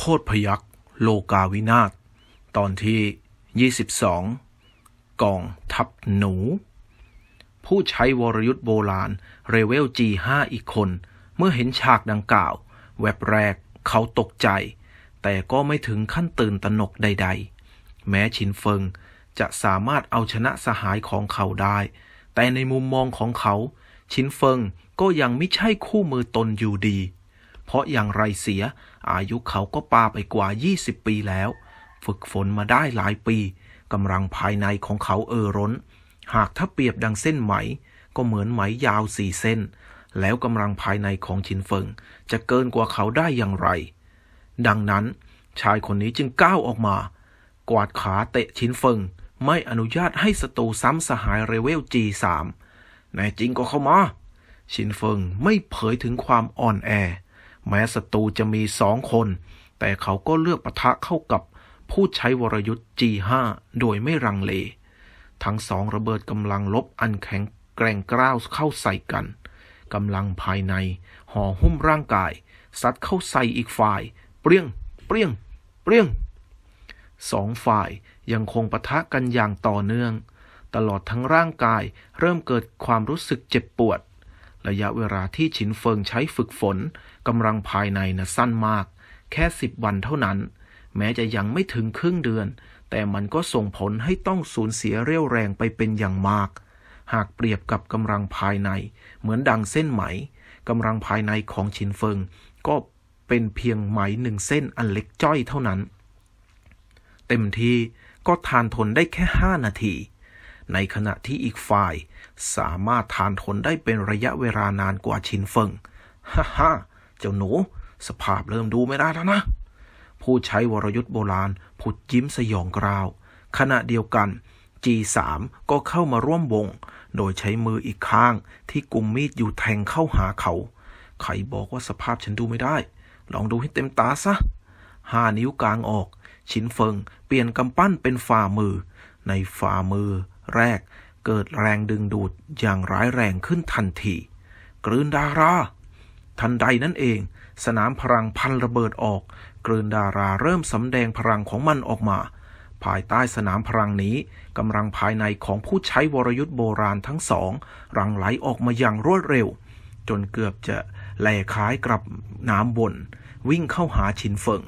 โคตรพยักโลกาวินาศตอนที่ 22 กองทัพหนู ผู้ใช้วรยุทธ์โบราณเรเวล G5 อีกคน เมื่อเห็นฉากดังกล่าว แวบแรกเขาตกใจ แต่ก็ไม่ถึงขั้นตื่นตระหนกใด ๆ แม้ชินเฟิงจะสามารถเอาชนะสหายของเขาได้ แต่ในมุมมองของเขา ชินเฟิงก็ยังไม่ใช่คู่มือตนอยู่ดี เพราะอย่างไรเสีย อายุเขาก็ปาไปกว่า 20 ปีแล้ว ฝึกฝนมาได้หลายปีกำลังภายในของเขาเออร้น หากถ้าเปรียบดังเส้นไหม ก็เหมือนไหมยาวสี่เส้น แล้วกำลังภายในของชินเฟิง จะเกินกว่าเขาได้อย่างไร ดังนั้น ชายคนนี้จึงก้าวออกมา กวาดขาเตะชินเฟิง ไม่อนุญาตให้ศัตรูซ้ำสหายเรเวล G3 แน่จริงก็เข้ามา ชินเฟิงไม่เผยถึงความอ่อนแอ แม้ศัตรูจะมีสองคน แต่เขาก็เลือกปะทะเข้ากับผู้ใช้วรยุทธ์ G5 โดยไม่รังเล ทั้งสองระเบิดกำลังลบอันแข็งแกร่งกร้าวเข้าใส่กันกำลังภายในห่อหุ้มร่างกายซัดเข้าใส่อีกฝ่าย เปรี้ยง เปรี้ยง เปรี้ยงสองฝ่ายยังคงปะทะกันอย่างต่อเนื่อง ตลอดทั้งร่างกายเริ่มเกิดความรู้สึกเจ็บปวด ระยะเวลาที่ฉินเฟิงใช้ฝึกฝนกำลังภายในนะสั้นมาก แค่สิบวันเท่านั้น แม้จะยังไม่ถึงครึ่งเดือน แต่มันก็ส่งผลให้ต้องสูญเสียเรี่ยวแรงไปเป็นอย่างมาก หากเปรียบกับกำลังภายใน เหมือนดังเส้นไหมกำลังภายในของฉินเฟิง ก็เป็นเพียงไหมหนึ่งเส้นอันเล็กจ้อยเท่านั้น เต็มที่ก็ทานทนได้แค่ห้านาที ในขณะที่อีกฝ่าย สามารถทานทนได้เป็นระยะเวลานานกว่าชินเฟิงฮ่าฮ่าเจ้าหนู สภาพเริ่มดูไม่ได้แล้วนะ ผู้ใช้วรยุทธ์โบราณผุดยิ้มสยองกราว ขณะเดียวกัน G3 ก็เข้ามาร่วมวง โดยใช้มืออีกข้างที่กุมมีดอยู่แทงเข้าหาเขา ใครบอกว่าสภาพฉันดูไม่ได้ ลองดูให้เต็มตาซะห้านิ้วกลางออก ชินเฟิง เปลี่ยนกำปั้นเป็นฝ่ามือ ในฝ่ามือ แรกเกิดแรงดึงดูดอย่างร้ายแรงขึ้นทันทีกลืนดารา ทันใดนั่นเอง สนามพลังพันระเบิดออกกลืนดาราเริ่มสำแดงพลังของมันออกมา ภายใต้สนามพลังนี้กำลังภายในของผู้ใช้วรยุทธ์โบราณทั้งสองรังไหลออกมาอย่างรวดเร็ว จนเกือบจะแหล่คล้ายกับน้ำบน วิ่งเข้าหาชินเฟิง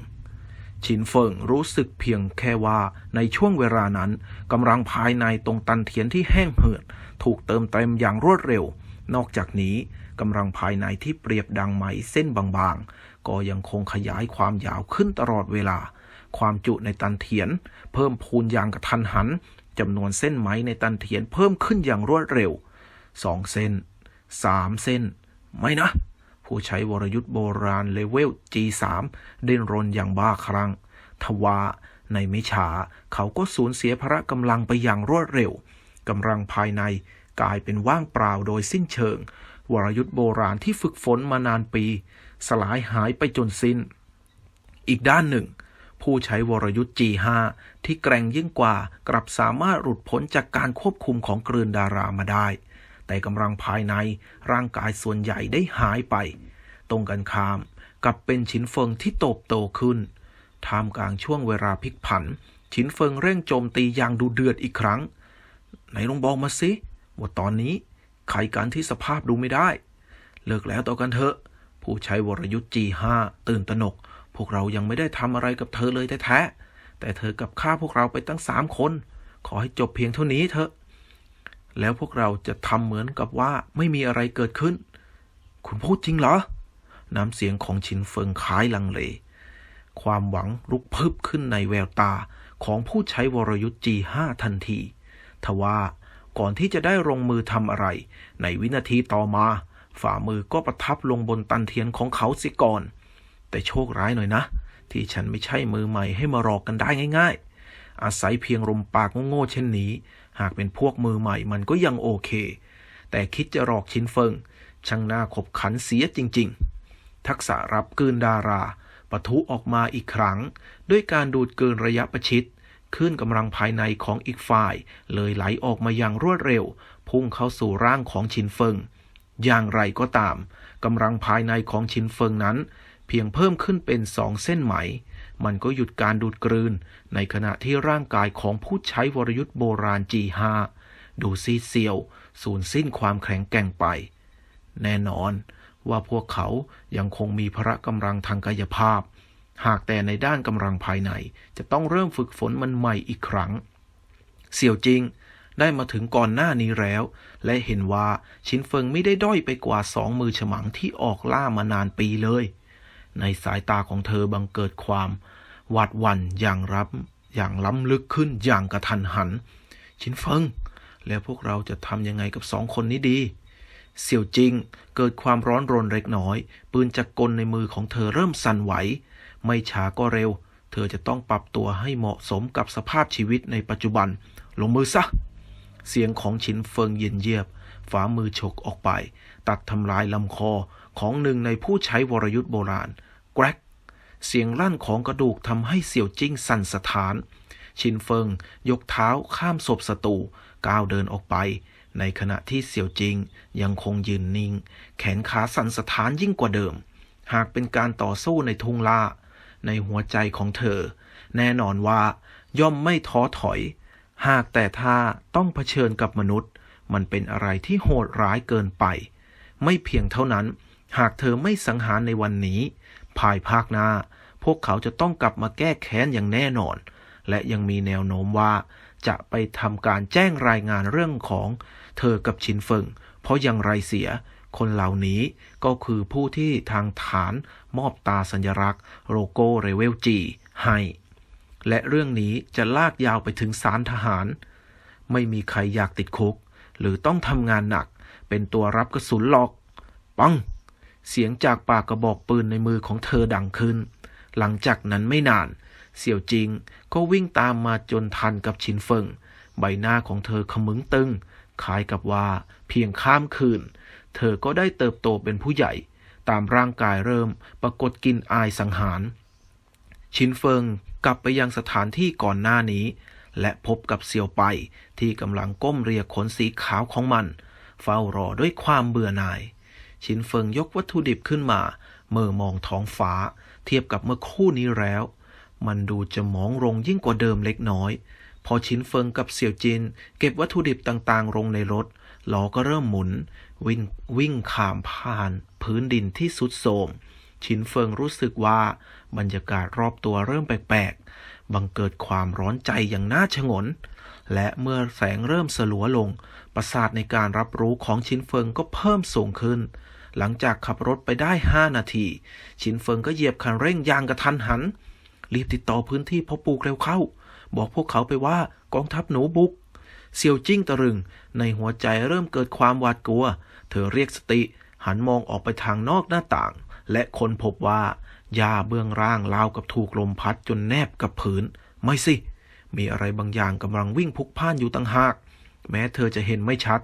ชินเฟิงรู้สึกเพียงแค่ว่าในช่วงเวลานั้นกำลังภายในตรงตันเทียนที่แห้งเหือด ถูกเติมเต็มอย่างรวดเร็ว นอกจากนี้กำลังภายในที่เปรียบดังไหมเส้นบางๆ ก็ยังคงขยายความยาวขึ้นตลอดเวลา ความจุในตันเทียน เพิ่มพูนอย่างกระทันหันจำนวนเส้นไหมในตันเทียนเพิ่มขึ้นอย่างรวดเร็วสองเส้นสามเส้น ไม่นะ ผู้ใช้วรยุทธ์โบราณเลเวล G3 เดินรนอย่างบ้าคลั่งทว่าในไม่ช้าเขาก็สูญเสียพละกำลังไปอย่างรวดเร็วกำลังภายในกลายเป็นว่างเปล่าโดยสิ้นเชิง วรยุทธ์โบราณที่ฝึกฝนมานานปี สลายหายไปจนสิ้น อีกด้านหนึ่ง ผู้ใช้วรยุทธ์ G5 ที่แกร่งยิ่งกว่ากลับสามารถหลุดพ้นจากการควบคุมของกลืนดารามาได้ แต่กำลังภายในร่างกายส่วนใหญ่ได้หายไป ตรงกันข้ามกับเป็นชิ้นเฟิงที่โตบโตขึ้นท่ามกลางช่วงเวลาพลิกผัน ชิ้นเฟิงเร่งโจมตีอย่างดูเดือดอีกครั้ง ไหนลองบอกมาสิว่าตอนนี้ใครกันที่สภาพดูไม่ได้ เลิกแล้วต่อกันเถอะ ผู้ใช้วรยุทธ์ G5 ตื่นตระหนก พวกเรายังไม่ได้ทำอะไรกับเธอเลยแท้แต่เธอกับฆ่าพวกเราไปตั้งสามคน ขอให้จบเพียงเท่านี้เถอะ แล้วพวกเราจะทำเหมือนกับว่าไม่มีอะไรเกิดขึ้น คุณพูดจริงเหรอ น้ำเสียงของชินเฟิงคล้ายลังเล ความหวังลุกพึบขึ้นในแววตาของผู้ใช้วรยุทธ์ G5 ทันที ทว่าก่อนที่จะได้ลงมือทำอะไร ในวินาทีต่อมา ฝ่ามือก็ประทับลงบนตันเทียนของเขาสิก่อน แต่โชคร้ายหน่อยนะ ที่ฉันไม่ใช่มือใหม่ให้มารอกกันได้ง่าย ๆ อาศัยเพียงลมปากโง่ๆเช่นนี้ หากเป็นพวกมือใหม่มันก็ยังโอเค แต่คิดจะหลอกชินเฟิง ช่างน่าขบขันเสียจริง ๆ ทักษะรับกลืนดาราปะทุออกมาอีกครั้ง ด้วยการดูดเกินระยะประชิดขึ้นกำลังภายในของอีกฝ่าย เลยไหลออกมาอย่างรวดเร็ว พุ่งเข้าสู่ร่างของชินเฟิง อย่างไรก็ตามกำลังภายในของชินเฟิงนั้น เพียงเพิ่มขึ้นเป็นสองเส้นไหม มันก็หยุดการดูดกลืน ในขณะที่ร่างกายของผู้ใช้วรยุทธ์โบราณ G5 ดูซีเซียว สูญสิ้นความแข็งแกร่งไป แน่นอนว่าพวกเขายังคงมีพละกำลังทางกายภาพ หากแต่ในด้านกำลังภายใน จะต้องเริ่มฝึกฝนมันใหม่อีกครั้ง เสี่ยวจริงได้มาถึงก่อนหน้านี้แล้ว และเห็นว่าชินเฟิงไม่ได้ด้อยไปกว่าสองมือฉมังที่ออกล่ามานานปีเลย ในสายตาของเธอบังเกิดความหวาดหวั่นอย่างรับอย่างล้ำลึกขึ้นอย่างกระทันหัน ชินเฟิง แล้วพวกเราจะทำยังไงกับสองคนนี้ดี เสี่ยวจิงเกิดความร้อนรนเล็กน้อย ปืนจักรกลในมือของเธอเริ่มสั่นไหว ไม่ช้าก็เร็ว เธอจะต้องปรับตัวให้เหมาะสมกับสภาพชีวิตในปัจจุบัน ลงมือซะ เสียงของฉินเฟิงเย็นเยียบฝ่ามือฉกออกไป ตัดทำลายลำคอของหนึ่งในผู้ใช้วรยุทธ์โบราณ แกรกเสียงลั่นของกระดูกทำให้เสี่ยวจิ้งสั่นสะท้าน ชินเฟิงยกเท้าข้ามศพศัตรูก้าวเดินออกไป ในขณะที่เสี่ยวจิงยังคงยืนนิ่ง แขนขาสั่นสะท้านยิ่งกว่าเดิม หากเป็นการต่อสู้ในทุ่งล่า ในหัวใจของเธอ แน่นอนว่าย่อมไม่ท้อถอย หากแต่ถ้าต้องเผชิญกับมนุษย์ มันเป็นอะไรที่โหดร้ายเกินไป ไม่เพียงเท่านั้น หากเธอไม่สังหารในวันนี้ ภายภาคหน้า พวกเขาจะต้องกลับมาแก้แค้นอย่างแน่นอน และยังมีแนวโน้มว่า จะไปทำการแจ้งรายงานเรื่องของเธอกับชินเฟิง เพราะยังไรเสีย คนเหล่านี้ก็คือผู้ที่ทางฐานมอบตาสัญลักษณ์ โลโก้เรเวลจีให้ และเรื่องนี้จะลากยาวไปถึงศาลทหาร ไม่มีใครอยากติดคุก หรือต้องทำงานหนัก เป็นตัวรับกระสุนหรอก ปัง เสียงจากปากกระบอกปืนในมือของเธอดังขึ้น หลังจากนั้นไม่นาน เสี่ยวจิงก็วิ่งตามมาจนทันกับชินเฟิง ใบหน้าของเธอขมึงตึง คล้ายกับว่าเพียงข้ามคืน เธอก็ได้เติบโตเป็นผู้ใหญ่ ตามร่างกายเริ่มปรากฏกลินอายสังหาร ชินเฟิงกลับไปยังสถานที่ก่อนหน้านี้ และพบกับเซียวไปที่กำลังก้มเรียขนสีขาวของมัน เฝ้ารอด้วยความเบื่อหน่าย ชินเฟิงยกวัตถุดิบขึ้นมาเมื่อมองท้องฟ้า เทียบกับเมื่อคู่นี้แล้ว มันดูจะมองลงยิ่งกว่าเดิมเล็กน้อย พอชินเฟิงกับเสี่ยวจิน เก็บวัตถุดิบต่างๆ ลงในรถล้อก็เริ่มหมุน วิ่งวิ่งข้ามผ่าน พื้นดินที่สุดโทมชินเฟิงรู้สึกว่าบรรยากาศรอบตัวเริ่มแปลกๆ บังเกิดความร้อนใจอย่างน่าชงน และเมื่อแสงเริ่มสลัวลง ประสาทในการรับรู้ของชินเฟิงก็เพิ่มสูงขึ้น หลังจากขับรถไปได้ห้านาที ชินเฟิงก็เหยียบคันเร่งอยางกระทันหัน รีบติดต่อพื้นที่พอปลูกเร็วเข้า บอกพวกเขาไปว่ากองทัพหนูบุก เซียวจิ้งตะรึง ในหัวใจเริ่มเกิดความหวาดกลัว เธอเรียกสติ หันมองออกไปทางนอกหน้าต่าง และคนพบว่าหญ้าเบื้องล่างราวกับถูกลมพัดจนแนบกับผืน ไม่สิ มีอะไรบางอย่างกำลังวิ่งพุกพ่านอยู่ตั้งหาก แม้เธอจะเห็นไม่ชัด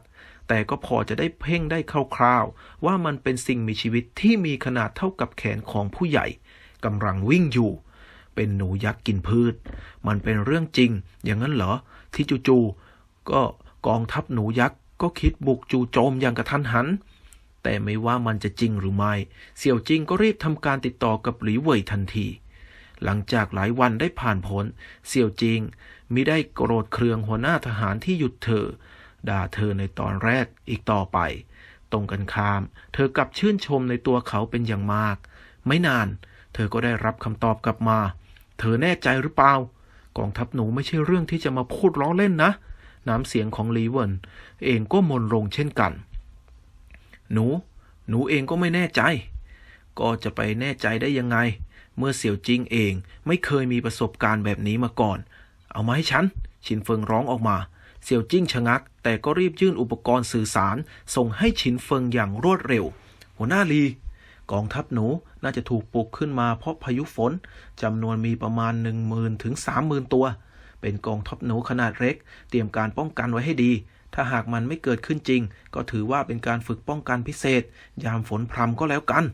แต่ก็พอจะได้เพ่งได้คร่าวๆว่ามันเป็นสิ่งมีชีวิตที่มีขนาดเท่ากับแขนของผู้ใหญ่กำลังวิ่งอยู่ เป็นหนูยักษ์กินพืช มันเป็นเรื่องจริง อย่างนั้นเหรอ ที่จู่ๆก็กองทัพหนูยักษ์ก็คิดบุกจู่โจมอย่างกระทันหัน แต่ไม่ว่ามันจะจริงหรือไม่ เสี่ยวจิงก็รีบทำการติดต่อกับหลีเว่ยทันทีหลังจากหลายวันได้ผ่านพ้นเสี่ยวจิงมิได้โกรธเคืองหัวหน้าทหารที่หยุดเธอ ด่าเธอในตอนแรกอีกต่อไป ตรงกันข้าม เธอกลับชื่นชมในตัวเขาเป็นอย่างมาก ไม่นาน เธอก็ได้รับคำตอบกลับมา เธอแน่ใจหรือเปล่ากองทัพหนูไม่ใช่เรื่องที่จะมาพูดล้อเล่นนะ น้ำเสียงของลีเวนเองก็มนลงเช่นกัน หนู หนูเองก็ไม่แน่ใจ ก็จะไปแน่ใจได้ยังไง เมื่อเสี่ยวจิงเองไม่เคยมีประสบการณ์แบบนี้มาก่อน เอามาให้ฉัน ชินเฟิงร้องออกมา เสี่ยวจิ้งชะงัก แต่ก็รีบยื่นอุปกรณ์สื่อสาร ส่งให้ชินเฟิงอย่างรวดเร็ว หัวหน้าลี กองทัพหนูน่าจะถูกปลุกขึ้นมาเพราะพายุฝนจำนวนมีประมาณหนึ่งหมื่นถึงสามหมื่นตัว เป็นกองทัพหนูขนาดเล็ก เตรียมการป้องกันไว้ให้ดี ถ้าหากมันไม่เกิดขึ้นจริง ก็ถือว่าเป็นการฝึกป้องกันพิเศษ ยามฝนพรำก็แล้วกัน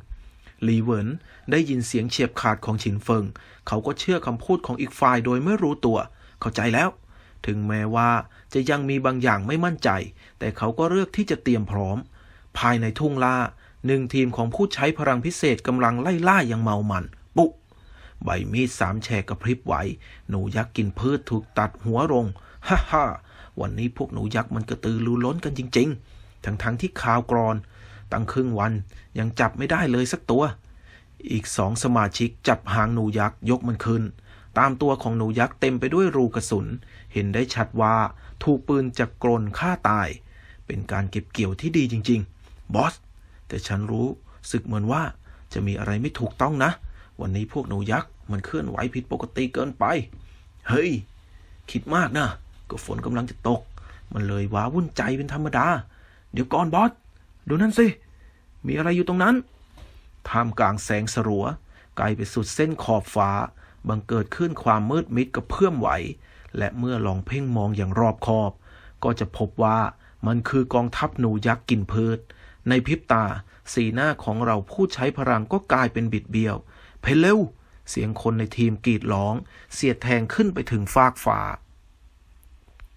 หลีเหวินได้ยินเสียงเฉียบขาดของฉินเฟิง เขาก็เชื่อคำพูดของอีกฝ่ายโดยไม่รู้ตัว เข้าใจแล้ว ถึงแม้ว่าจะยังมีบางอย่างไม่มั่นใจ แต่เขาก็เลือกที่จะเตรียมพร้อม ภายในทุ่งล่าหนึ่งทีมของผู้ใช้พลังพิเศษกำลังไล่ล่าอย่างเมามัน ปุ๊บใบมีดสามแฉกกระพริบไหว หนูยักษ์กินพืชถูกตัดหัวลง ฮ่าฮ่าวันนี้พวกหนูยักษ์มันกระตือรือร้นกันจริง ๆ ทั้งๆทที่ข่าวกรอน ตั้งครึ่งวันยังจับไม่ได้เลยสักตัว อีกสองสมาชิกจับหางหนูยักษ์ยกมันขึ้น ตามตัวของหนูยักษ์เต็มไปด้วยรูกระสุน เห็นได้ชัดว่าถูกปืนจากกรนฆ่าตาย เป็นการเก็บเกี่ยวที่ดีจริง ๆ บอส แต่ฉันรู้สึกเหมือนว่าจะมีอะไรไม่ถูกต้องนะ วันนี้พวกหนูยักษ์มันเคลื่อนไหวผิดปกติเกินไป เฮ้ย คิดมากนะ ก็ฝนกำลังจะตก มันเลยว้าวุ่นใจเป็นธรรมดา เดี๋ยวก่อนบอส ดูนั่นสิ มีอะไรอยู่ตรงนั้น ท่ามกลางแสงสลัวไกลไปสุดเส้นขอบฟ้า บังเกิดขึ้นความมืดมิดกระเพื่อมไหว และเมื่อลองเพ่งมองอย่างรอบคอบ ก็จะพบว่ามันคือกองทัพหนูยักษ์กินพืช ในพริบตา สีหน้าของเราผู้ใช้พลังก็กลายเป็นบิดเบี้ยว เพลเลวเสียงคนในทีมกรีดร้อง เสียดแทงขึ้นไปถึงฟากฟ้า